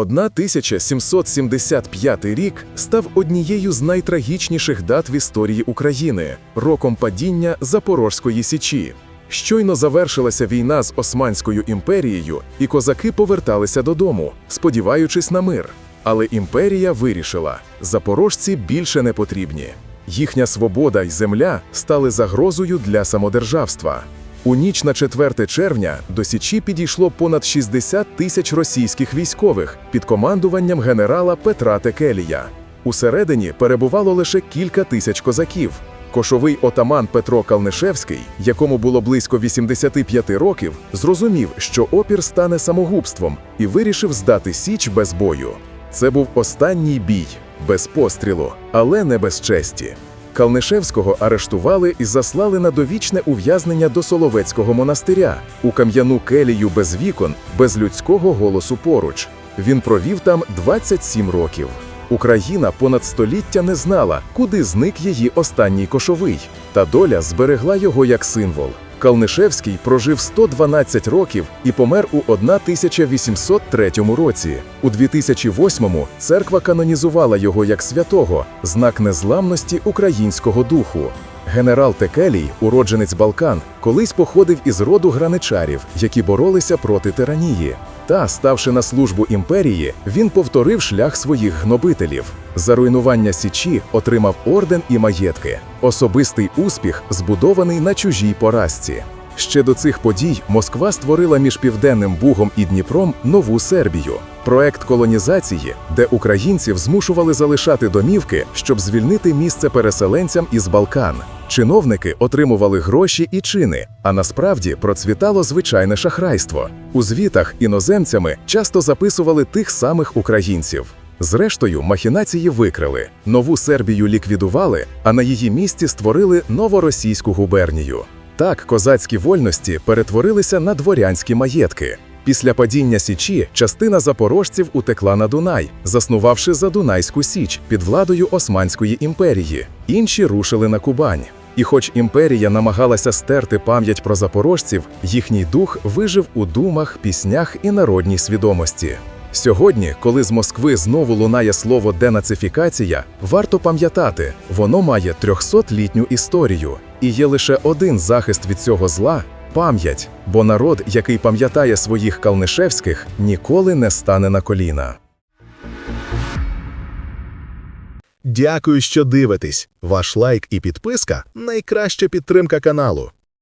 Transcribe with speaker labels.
Speaker 1: 1775 рік став однією з найтрагічніших дат в історії України роком падіння Запорозької січі. Щойно завершилася війна з Османською імперією, і козаки поверталися додому, сподіваючись на мир. Але імперія вирішила: запорожці більше не потрібні. Їхня свобода й земля стали загрозою для самодержавства. У ніч на 4 червня до Січі підійшло понад 60 тисяч російських військових під командуванням генерала Петра Текелія. Усередині перебувало лише кілька тисяч козаків. Кошовий отаман Петро Калнишевський, якому було близько 85 років, зрозумів, що опір стане самогубством, і вирішив здати Січ без бою. Це був останній бій, без пострілу, але не без честі. Калнишевського арештували і заслали на довічне ув'язнення до Соловецького монастиря у кам'яну келію без вікон, без людського голосу поруч. Він провів там 27 років. Україна понад століття не знала, куди зник її останній кошовий, та доля зберегла його як символ. Калнишевський прожив 112 років і помер у 1803 році. У 2008-му церква канонізувала його як святого, знак незламності українського духу. Генерал Текелій, уродженець Балкан, колись походив із роду граничарів, які боролися проти тиранії. Та, ставши на службу імперії, він повторив шлях своїх гнобителів. За руйнування Січі отримав орден і маєтки. Особистий успіх збудований на чужій поразці. Ще до цих подій Москва створила між Південним Бугом і Дніпром нову Сербію. Проект колонізації, де українців змушували залишати домівки, щоб звільнити місце переселенцям із Балкан. Чиновники отримували гроші і чини, а насправді процвітало звичайне шахрайство. У звітах іноземцями часто записували тих самих українців. Зрештою, махінації викрили, нову Сербію ліквідували, а на її місці створили новоросійську губернію. Так, козацькі вольності перетворилися на дворянські маєтки. Після падіння Січі частина запорожців утекла на Дунай, заснувавши Задунайську Січ під владою Османської імперії. Інші рушили на Кубань. І хоч імперія намагалася стерти пам'ять про запорожців, їхній дух вижив у думах, піснях і народній свідомості. Сьогодні, коли з Москви знову лунає слово денацифікація, варто пам'ятати, воно має 300-літню історію, і є лише один захист від цього зла пам'ять, бо народ, який пам'ятає своїх калнишевських, ніколи не стане на коліна.
Speaker 2: Дякую, що дивитесь. Ваш лайк і підписка найкраща підтримка каналу.